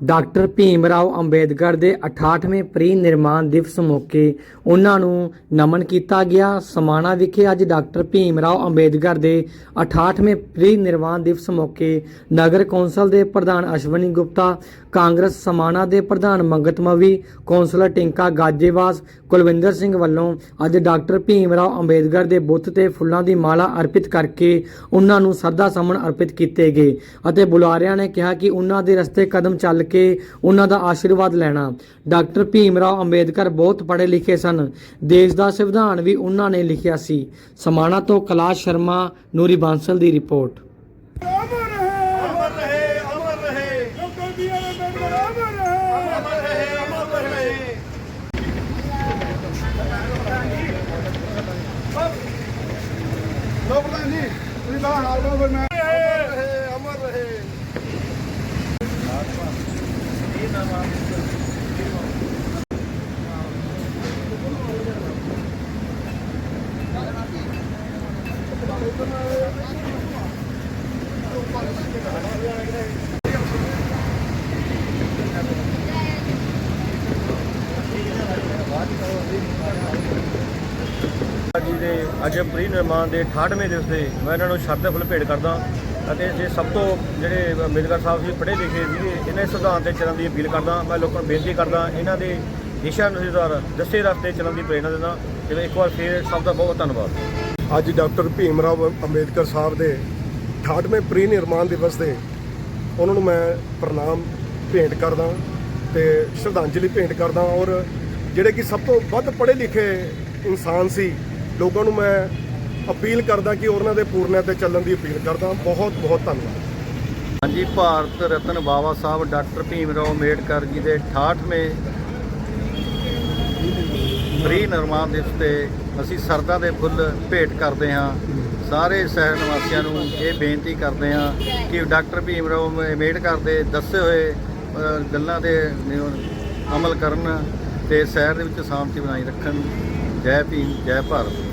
Doctor Bhim Rao Ambedkar ਦੇ 68ਵੇਂ pre ਨਿਰਮਾਣ ਦਿਵਸ ਮੌਕੇ ਉਹਨਾਂ ਨੂੰ ਨਮਨ ਕੀਤਾ ਗਿਆ। ਸਮਾਣਾ ਵਿਖੇ ਅੱਜ ਡਾਕਟਰ ਭੀਮ ਰਾਓ ਅੰਬੇਦਕਰ ਦੇ 68ਵੇਂ ਪ੍ਰੀ ਨਿਰਮਾਣ ਦਿਵਸ ਮੌਕੇ ਨਗਰ ਕੌਂਸਲ ਦੇ ਪ੍ਰਧਾਨ ਅਸ਼ਵਨੀ ਗੁਪਤਾ, ਕਾਂਗਰਸ ਸਮਾਣਾ ਦੇ ਪ੍ਰਧਾਨ ਮੰਗਤ ਮਵੀ, ਕੌਂਸਲਰ ਟਿੰਕਾ ਗਾਜੇਵਾਸ, ਕੁਲਵਿੰਦਰ ਸਿੰਘ ਵੱਲੋਂ ਅੱਜ ਡਾਕਟਰ ਭੀਮ ਰਾਓ ਅੰਬੇਦਕਰ ਦੇ ਬੁੱਤ ਤੇ ਫੁੱਲਾਂ ਦੀ ਮਾਲਾ ਅਰਪਿਤ ਕਰਕੇ ਉਹਨਾਂ ਨੂੰ ਸਰਦਾ ਸਮਨ ਅਰਪਿਤ ਕੀਤੇ ਗਏ ਅਤੇ ਬੁਲਾਰਿਆਂ ਨੇ ਕਿਹਾ ਕਿ ਉਹਨਾਂ ਦੇ ਰਸਤੇ ਕਦਮ ਚੱਲ ਕੇ ਉਹਨਾਂ ਦਾ ਆਸ਼ੀਰਵਾਦ ਲੈਣਾ। ਡਾਕਟਰ ਭੀਮ ਰਾਓ ਅੰਬੇਦਕਰ ਬਹੁਤ ਪੜ੍ਹੇ ਲਿਖੇ ਸਨ। ਦੇਸ਼ ਦਾ ਸੰਵਿਧਾਨ ਵੀ ਉਹਨਾਂ ਨੇ ਲਿਖਿਆ ਸੀ। ਸਮਾਣਾ ਤੋਂ ਕੈਲਾਸ਼ ਸ਼ਰਮਾ, ਨੂਰੀ ਬਾਂਸਲ ਦੀ ਰਿਪੋਰਟ। ਅਮਰ ਹੈ ਅਮਰ ਰਹੇ ਅਮਰ ਰਹੇ ਜੀ ਦੇ ਅੱਜ ਪ੍ਰੀ ਨਿਰਮਾਣ ਦੇ 68ਵੇਂ ਦਿਵਸ ਦੇ, ਮੈਂ ਇਹਨਾਂ ਨੂੰ ਸ਼ਰਧਾ ਫੁੱਲ ਭੇਟ ਕਰਦਾ। ਅਤੇ ਜੇ ਸਭ ਤੋਂ ਜਿਹੜੇ ਅੰਬੇਦਕਰ ਸਾਹਿਬ ਸੀ ਪੜ੍ਹੇ ਲਿਖੇ ਸੀਗੇ, ਇਹਨਾਂ ਸਿਧਾਂਤ ਤੇ ਚੱਲਣ ਦੀ ਅਪੀਲ ਕਰਦਾ, ਮੈਂ ਲੋਕਾਂ ਨੂੰ ਬੇਨਤੀ ਕਰਦਾ, ਇਹਨਾਂ ਦੇ ਦਿਸ਼ਾ ਨਿਰਦੇਸ਼ਾਂ, ਦੱਸੇ ਰਸਤੇ ਚੱਲਣ ਦੀ ਪ੍ਰੇਰਣਾ ਦਿੰਦਾ, ਜਿਵੇਂ ਇੱਕ ਵਾਰ ਫੇਰ ਸਭ ਦਾ ਬਹੁਤ ਧੰਨਵਾਦ। ਅੱਜ ਡਾਕਟਰ ਭੀਮ ਰਾਓ ਅੰਬੇਦਕਰ ਸਾਹਿਬ ਦੇ 68ਵੇਂ ਪ੍ਰੀ ਨਿਰਮਾਣ ਦਿਵਸ ਦੇ ਉਹਨਾਂ ਨੂੰ ਮੈਂ ਪ੍ਰਣਾਮ ਭੇਂਟ ਕਰਦਾ ਤੇ ਸ਼ਰਧਾਂਜਲੀ ਭੇਂਟ ਕਰਦਾ ਔਰ ਜਿਹੜੇ ਕਿ ਸਭ ਤੋਂ ਵੱਧ ਪੜ੍ਹੇ ਲਿਖੇ ਇਨਸਾਨ ਸੀ, ਲੋਕਾਂ ਨੂੰ ਮੈਂ ਅਪੀਲ ਕਰਦਾ ਕਿ ਉਹਨਾਂ ਦੇ ਪੂਰਨਿਆਂ ਤੇ ਚੱਲਣ ਦੀ ਅਪੀਲ ਕਰਦਾ। ਬਹੁਤ ਬਹੁਤ ਧੰਨਵਾਦ। ਹਾਂਜੀ, ਭਾਰਤ ਰਤਨ ਬਾਬਾ ਸਾਹਿਬ, ਡਾਕਟਰ ਭੀਮ ਰਾਓ ਅੰਬੇਡਕਰ ਜੀ ਦੇ 68ਵੇਂ ਫ੍ਰੀ ਨਿਰਮਾਣ ਦਿਵਸ ਤੇ ਅਸੀਂ ਸਰਦਾ ਦੇ ਫੁੱਲ ਭੇਟ ਕਰਦੇ ਹਾਂ। ਸਾਰੇ ਸ਼ਹਿਰ ਨਿਵਾਸੀਆਂ ਨੂੰ ਇਹ ਬੇਨਤੀ ਕਰਦੇ ਹਾਂ ਕਿ ਡਾਕਟਰ ਭੀਮ ਰਾਓ ਅੰਬੇਡਕਰ ਦੇ ਦੱਸੇ ਹੋਏ ਗੱਲਾਂ ਦੇ ਅਮਲ ਕਰਨ ਤੇ ਸ਼ਹਿਰ ਦੇ ਵਿੱਚ ਸ਼ਾਂਤੀ ਬਣਾਈ ਰੱਖਣ। ਜੈ ਭੀਮ, ਜੈ ਭਾਰਤ।